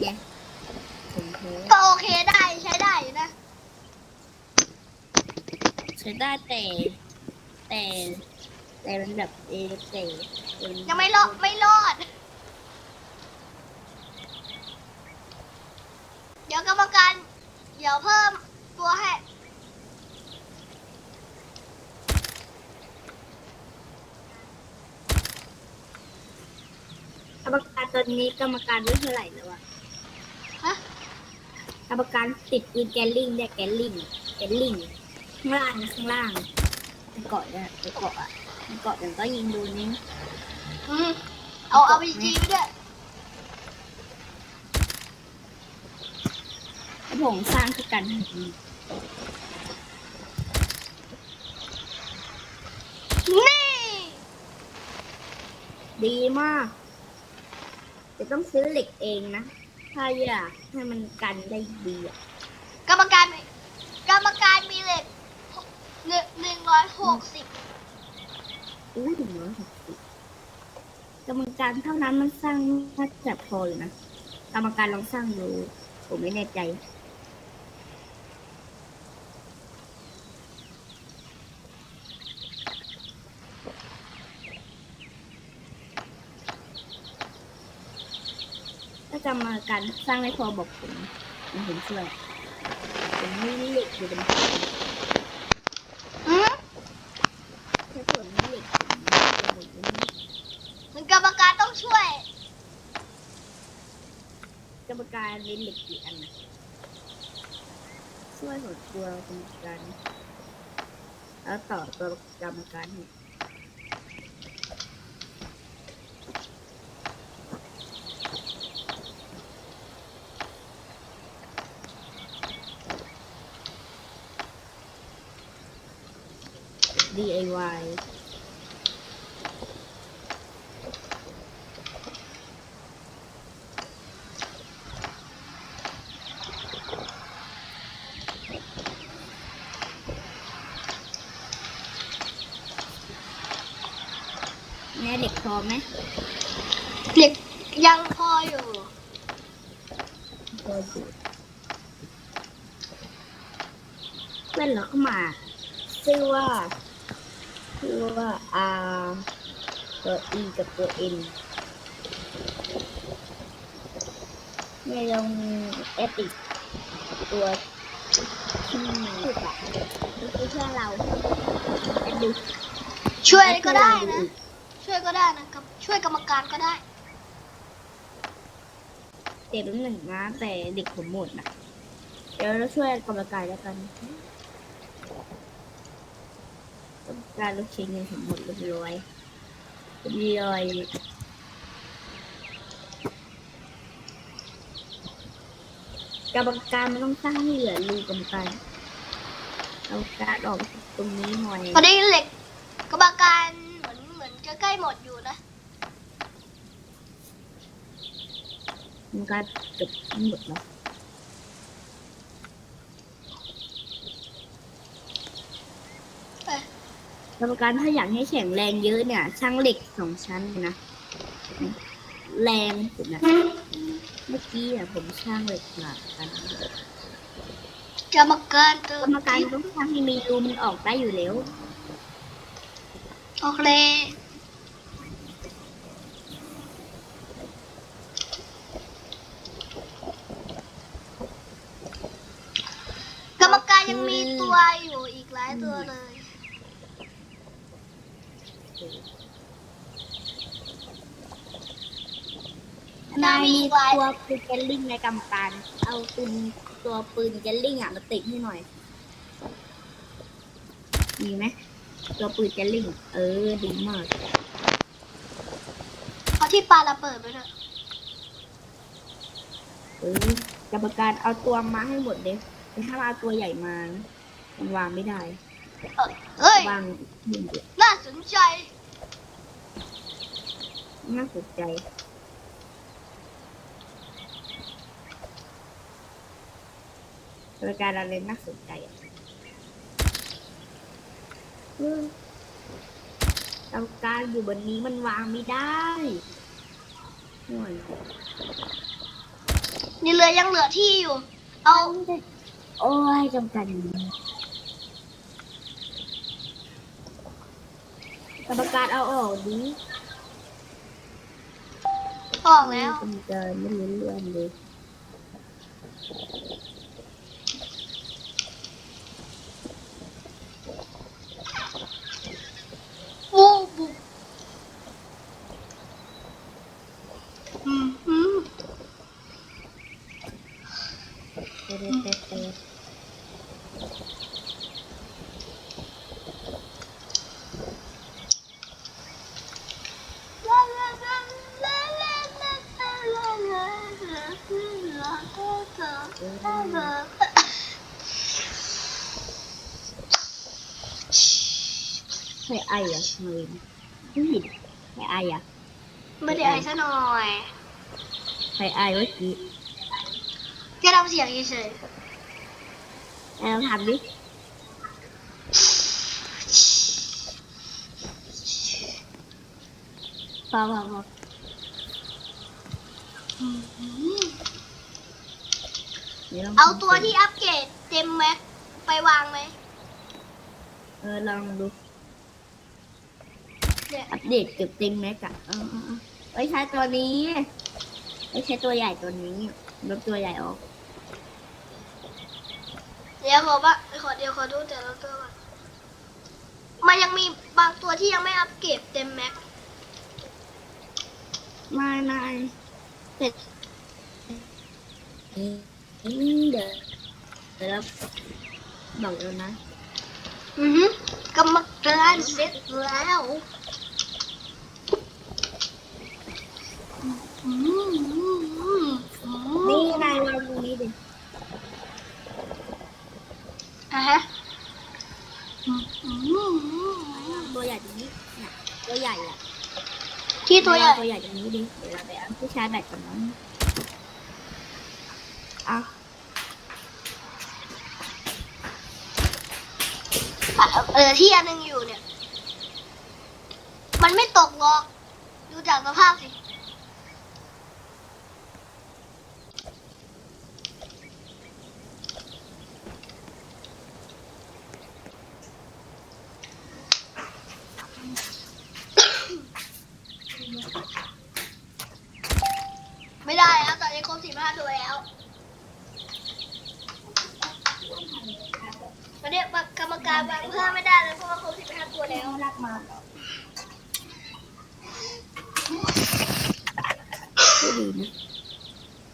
ไงผมโพก็โอเคได้ใช้ได้อยู่นะใช้ได้แต่ แต่แต่มันแบบเอแต่เอ็นยังไม่รอดไม่รอด เดี๋ยวกรรมการเดี๋ยวเพิ่มตัวให้กรรมการตอนนี้กรรมการไม่เท่าไหร่แล้วอะฮะ กรรมการติดปืนแกลลิงเนี่ยแกลลิงแกลลิงข้างล่างนะข้างล่างไปเกาะเนี่ยไปเกาะอะไปเกาะเดี๋ยวก็ยิงดูนี่อืมเอาเอาไปจีไปด้วยแล้วผมสร้างคือกันทันทีนี่ดีมากจะต้องซื้อเหล็กเองนะ ถ้าอยากให้มันกันได้ดีอะกรรมการมีกรรมการมีเหล็กหนึ่งหนึ่งร้อยหกสิบอู้ถึงร้อยหกสิบกรรมการเท่านั้นมันสร้างน่าจะพอเลยนะกรรมการลองสร้างดูผมไม่แน่ใจ ถ้ากรรมการสร้างไม่พอบอกผมผมเห็นช่วยผมไม่มีเหล็กอยู่เป็นอืมแค่ส่วนนี้เหล็กผมจะหมดเลยนะมันกรรมการต้องช่วย กรรมการมีเหล็กกี่อันนะช่วยหัวตัวกรรมการแล้วต่อตัวกรรมการให้ DIY แม่เด็กพอไหมเหล็กยังพออยู่พออยู่เพื่อนเราเข้ามา ชื่อว่า ชื่อว่า R ตัว E กับตัว N ไม่ลงเอติกตัวที่พูดอะก็คือเพื่อนเราแอดดิช่วยก็ได้นะ ช่วยก็ได้นะครับ ช่วยกรรมการก็ได้ เด็กหนึ่งนะแต่เด็กผมหมดนะ เดี๋ยวเราช่วยกรรมการแล้วกันก รรมการลูกชิ้นเนี่ยผมหมดเรียบร้อยเรียบร้อยกรรมการมันต้องสร้างให้เหลือรูกรรมการเอาการดออกตรงนี้หน่อยตอนนี้เหล็กกรรมการเหมือนเหมือนจะใกล้หมดอยู่นะมันก็เกือบหมดแล้ว เอ้ย กรรมการถ้าอยากให้แข็งแรงเยอะเนี่ย ช่างเหล็กสองชั้นนะ แรงสุดนะเมื่อกี้อะผมช่างเหล็กหนักกันกรรมการเติกรรมการต้องช่างให้มีรูมันออกได้อยู่แล้วโอเคกรรมการยังมีตัวอยู่อีกหลายตัวเลย นาย มีตัวปืนแกลลิงในกรรมการ เอาปืนตัวปืนแกลลิงอะมาติดให้หน่อยมีไหมตัวปืนแกลลิงเออดีมากเอาที่ปลาระเบิดไปเถอะเออกรรมการเอาตัวมาให้หมดเลยแต่ถ้าเอาตัวใหญ่มานะมันวางไม่ได้เออเอ้ย วางยืนเดียวน่าสนใจน่าสนใจรา ยการอะไรน่าสนใจอะเออเตาการอยู่บนนี้มันวางไม่ได้ห่วยนี่เรือยังเหลือที่อยู่ เอา โอ้ยจำกัดกรรมการเอาออกดิออกแล้ว กรรมการไม่รู้เรื่องเลย ใครไออะทำไมไม่เห็นใครไออะไม่ได้ไอ้ซะหน่อยใครไอเมื่อกี้แค่ทำเสียงเฉยแล้วทำดิพอพอพอๆดี๋ยลงเอาตัวที่อัปเกรดเต็มแม็กไปวางไหม เออ ลองดูเนี่ย อัปเดตเก็บเต็มแม็กอะเออไม่ใช่ตัวนี้ไม่ใช่ตัวใหญ่ตัวนี้ลบตัวใหญ่ออกเดี๋ยวขอว่าขอเดี๋ยวขอดูแต่ละตัวก่อนมันยังมีบางตัวที่ยังไม่อัปเกรดเต็มแม็กไม่ไม่เสร็จเดี๋ยวเดี๋ยวเราบอกแล้วนะ อือฮึกรรมการเสร็จแล้วอืมอืมอืมอืม นี่นายวางตรงนี้ดิอะฮะอืมอืมอืมตัวใหญ่ตรงนี้เนี่ยตัวใหญ่อะที่ตัวใหญ่ตัวใหญ่ตรงนี้ดิเดี๋ยวเราไปเอาผู้ชายแบตก่อนนะเอาเออที่อันหนึงอยู่เนี่ย มันไม่ตกหรอก ดูจากสภาพสิ ไม่ได้แล้วตอนนี้ครบสิบห้าตัวแล้ว ตอนนี้กรรมการวางเพิ่มไม่ได้เลยเพราะว่าครบสิบห้าตัวแล้วรักมาไม่ดีนะ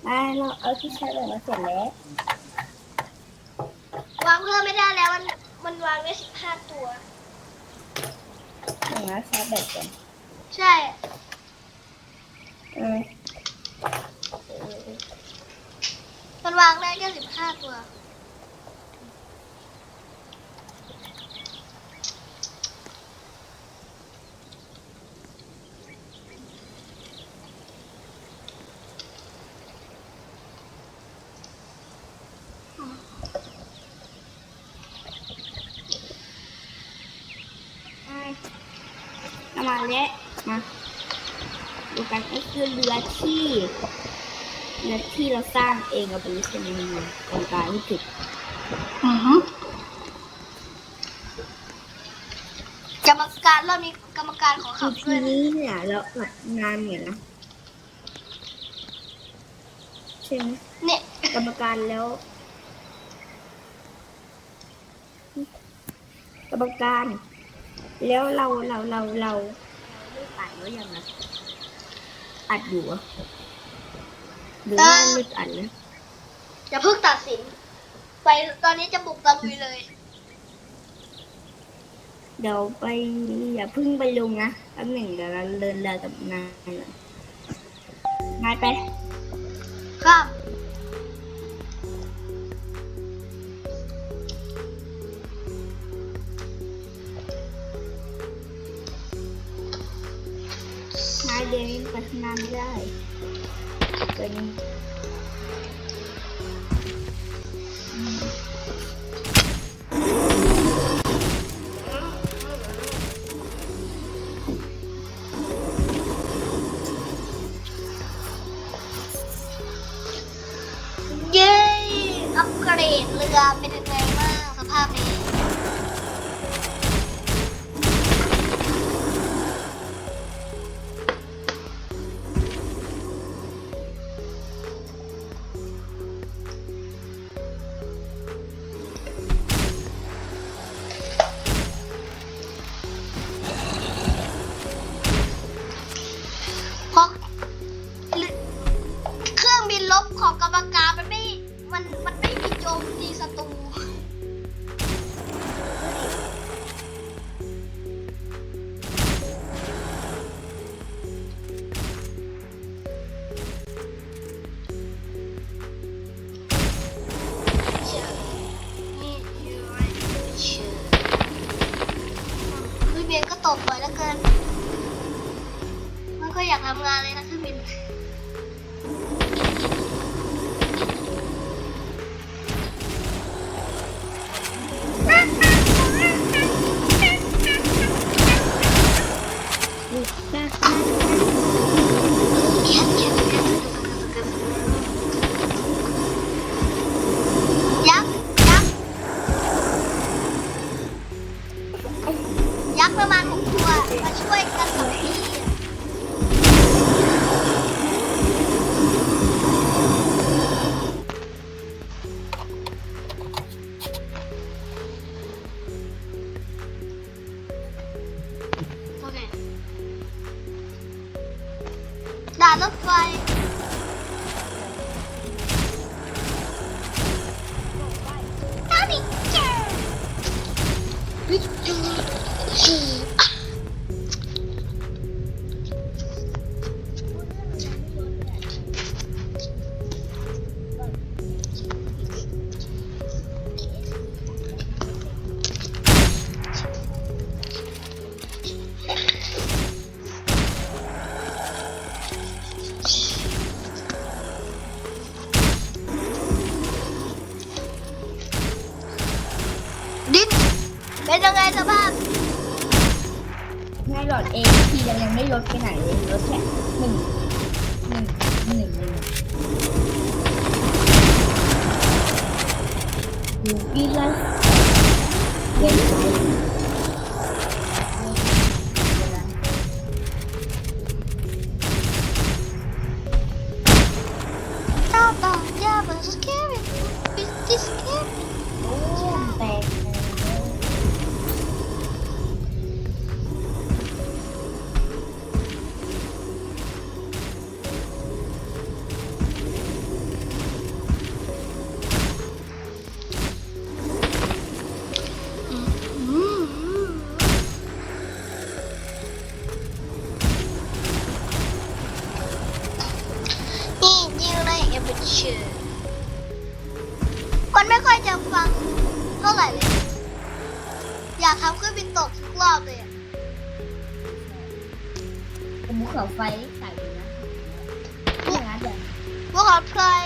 ได้เราเอาผู้ชายแบตมาเสร็จแล้ววางเพิ่มไม่ได้แล้วมันมันวางได้สิบห้าตัวหนึ่งนะชาร์จแบตก่อนใช่เออมันวางได้แค่สิบห้าตัว แล้วมาดูกันก็คือเรือที่เรือที่เราสร้างเองเอาไปใช่ไหมมันตรงกลางที่จุดอือฮึกรรมการรอบนี้กรรมการขอคืขัอบด้ทีวยนะนี้เนี่ยเราแบบงานเนี่ยนะใช่ไหมเนี่ยกรรมการแล้ว กรรมการ แล้วเราเราเราเรา ไม่ปัดแล้วยังไงอัดอยู่เหรอหรือว่าไม่อัดนะอย่าเพิ่งตัดสิน ไปตอนนี้จะบุกตะลุยเลย เดี๋ยวไปอย่าเพึ่งไปลงนะแป๊บหนึ่งเดี๋ยวเราเดินเรือกับนายก่อนนายไป ครับ นานไม่ได้ตัวน 行。记 Biraz... ชื่อคนไม่ค่อยจะฟังเท่าไหร่เลย อยากทำเครื่องบินตกทุกรอบเลยผมขอไฟใส่นะพวกเราเไย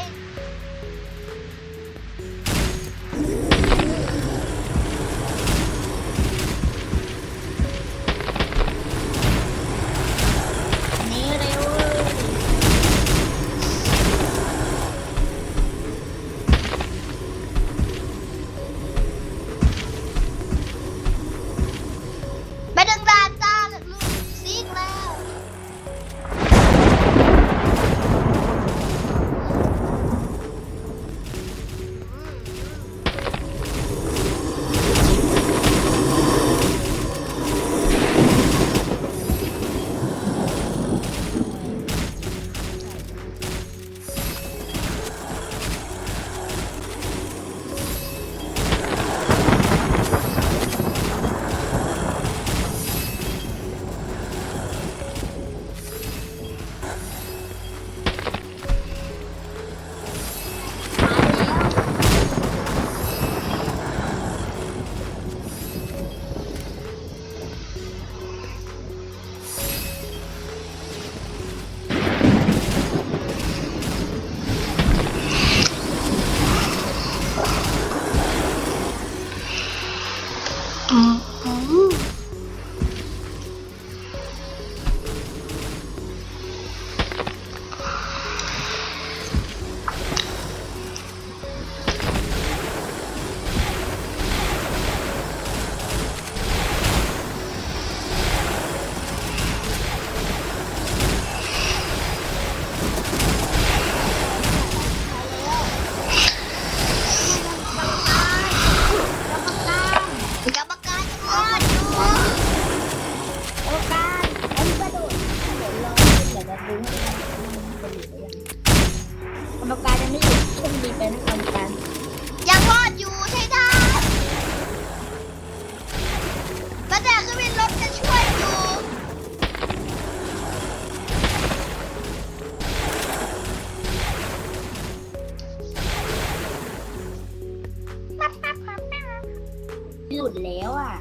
หลุดแล้วอะ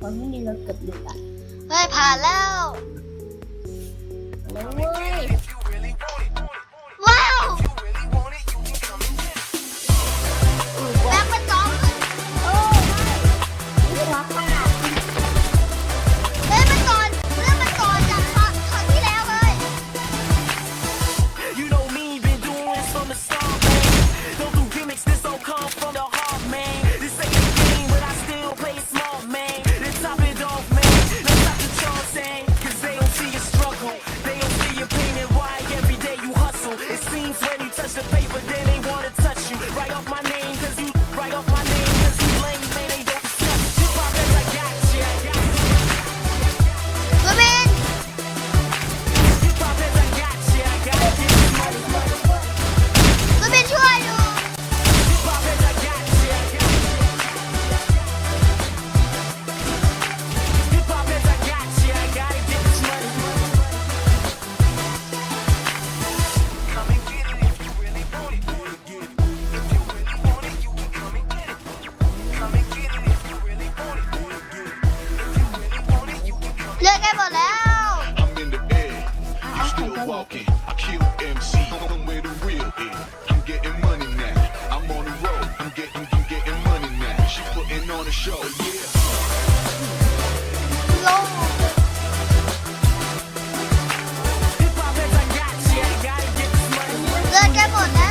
ตอนนี้มีเราเกือบหลุดอะ เฮ้ยผ่านแล้ว แล้วเว้ย you can come. เลือกกันหมดแล้ว I'm in the air, you still walking. I kill MC, I'm where the real is. I'm getting money now. I'm on the road. I'm getting, I'm getting money now. She putting on a show, yeah. ลง Hip hop as I got ya. I gotta get this money. เลือกกันหมดแล้ว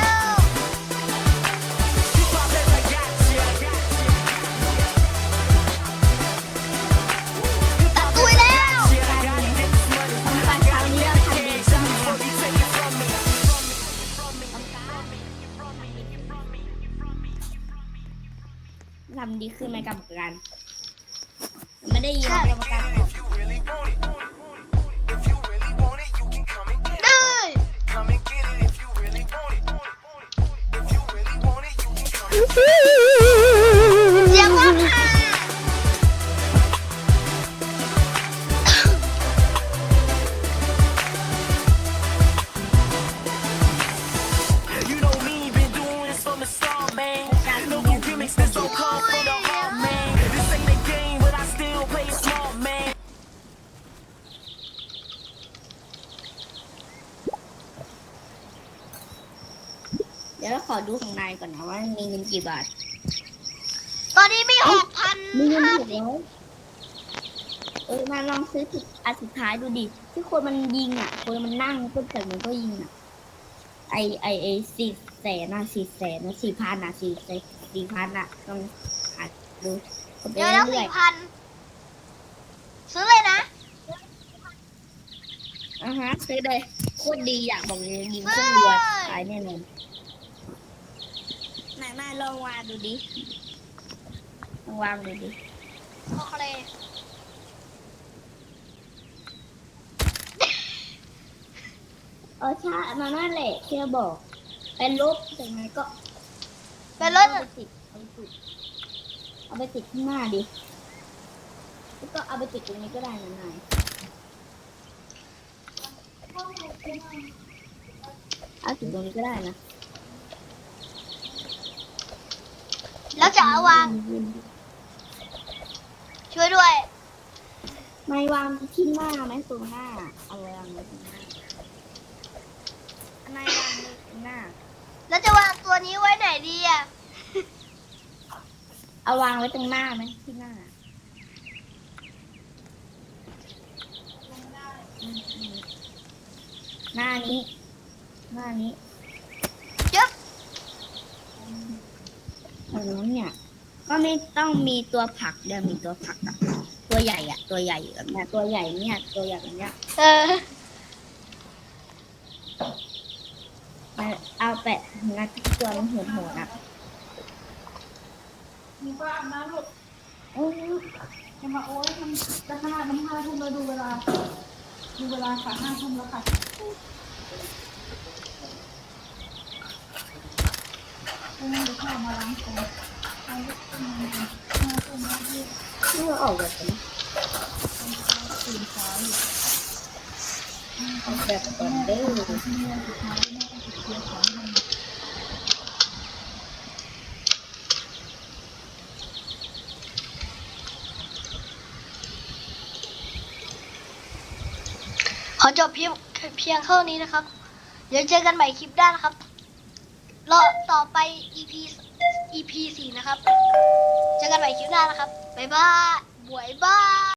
ทำดีขึ้นไหมกรรมการ ไม่ได้ยินกรรมการบอก If you really ดี๋ยวเราขอดูของนายก่อนนะว่ามีเงินกี่บาท ตอนนี้มีหกพันมีเงินห้าหกร้อยเออมาลองซื้อจุดอันสุดท้ายดูดิที่คนมันยิงอะ คนมันนั่งปุ๊บแต่มันก็ยิงอะ ไอไอไอสี่แสนอะสี่แสนนะสี่พันอะสี่สี่พันอะต้องหัดดูกดไปเดี๋ยวแล้วเรื่อสี่ยพันซื้อเลยนะๆอะฮะซื้อเลยโคตรดีอยากบอกเลยยิงเครื่องรัวตายแน่นอนนายมา ลองวางดูดิลองวางดูดิโอเคเออใช่มานั่นแหละที่เราบอก เป็นลบจากนั้นก็เป็นรถเอาไปติดเอาไปติดเอาไปติดข้างหน้าดิแล้วก็เอาไปติดตรงนี้ก็ได้นะนายเอาติดตรงนี้ก็ได้นะ แล้วจะเอาวาง ช่วยด้วย ไม่วางที่หน้าไหมตรงหน้าเอาวางไว้ตรงหน้าอันไหนวางไว้ตรงหน้า แล้วจะวางตัวนี้ไว้ไหนดีอะ เอาวางไว้ตรงหน้าไหมที่หน้าอืมอืมหน้านี้ หน้านี้ จึ๊บ เออเนี่ย ก็ไม่ต้องมีตัวผักเดี๋ยวมีตัวผักอะตัวใหญ่อะตัวใหญ่แบบเนี้ยตัวใหญ่เนี่ยตัวใหญ่แบบเนี้ยเออเอาแปะงัดตัวมันโหดโหดๆอะมีป้าอาบน้ำลูกโอ้ยจะมาโอ๊ยทำจะขนาดน้ำห้าทุ่มแล้วดูเวลา ดูเวลาค่ะห้าทุ่มแล้วค่ะ มาล้างก่อนนี่เราออกแบบนี้ตื่อออกแบบก่อนเด้อขอจบเพียงเพียงเท่านี้นะครับ เดี๋ยวเจอกันใหม่คลิปหน้านะครับรอต่อไป EP EP สี่นะครับ เจอกันใหม่คลิปหน้านะครับ บ๊ายบายบวยบาย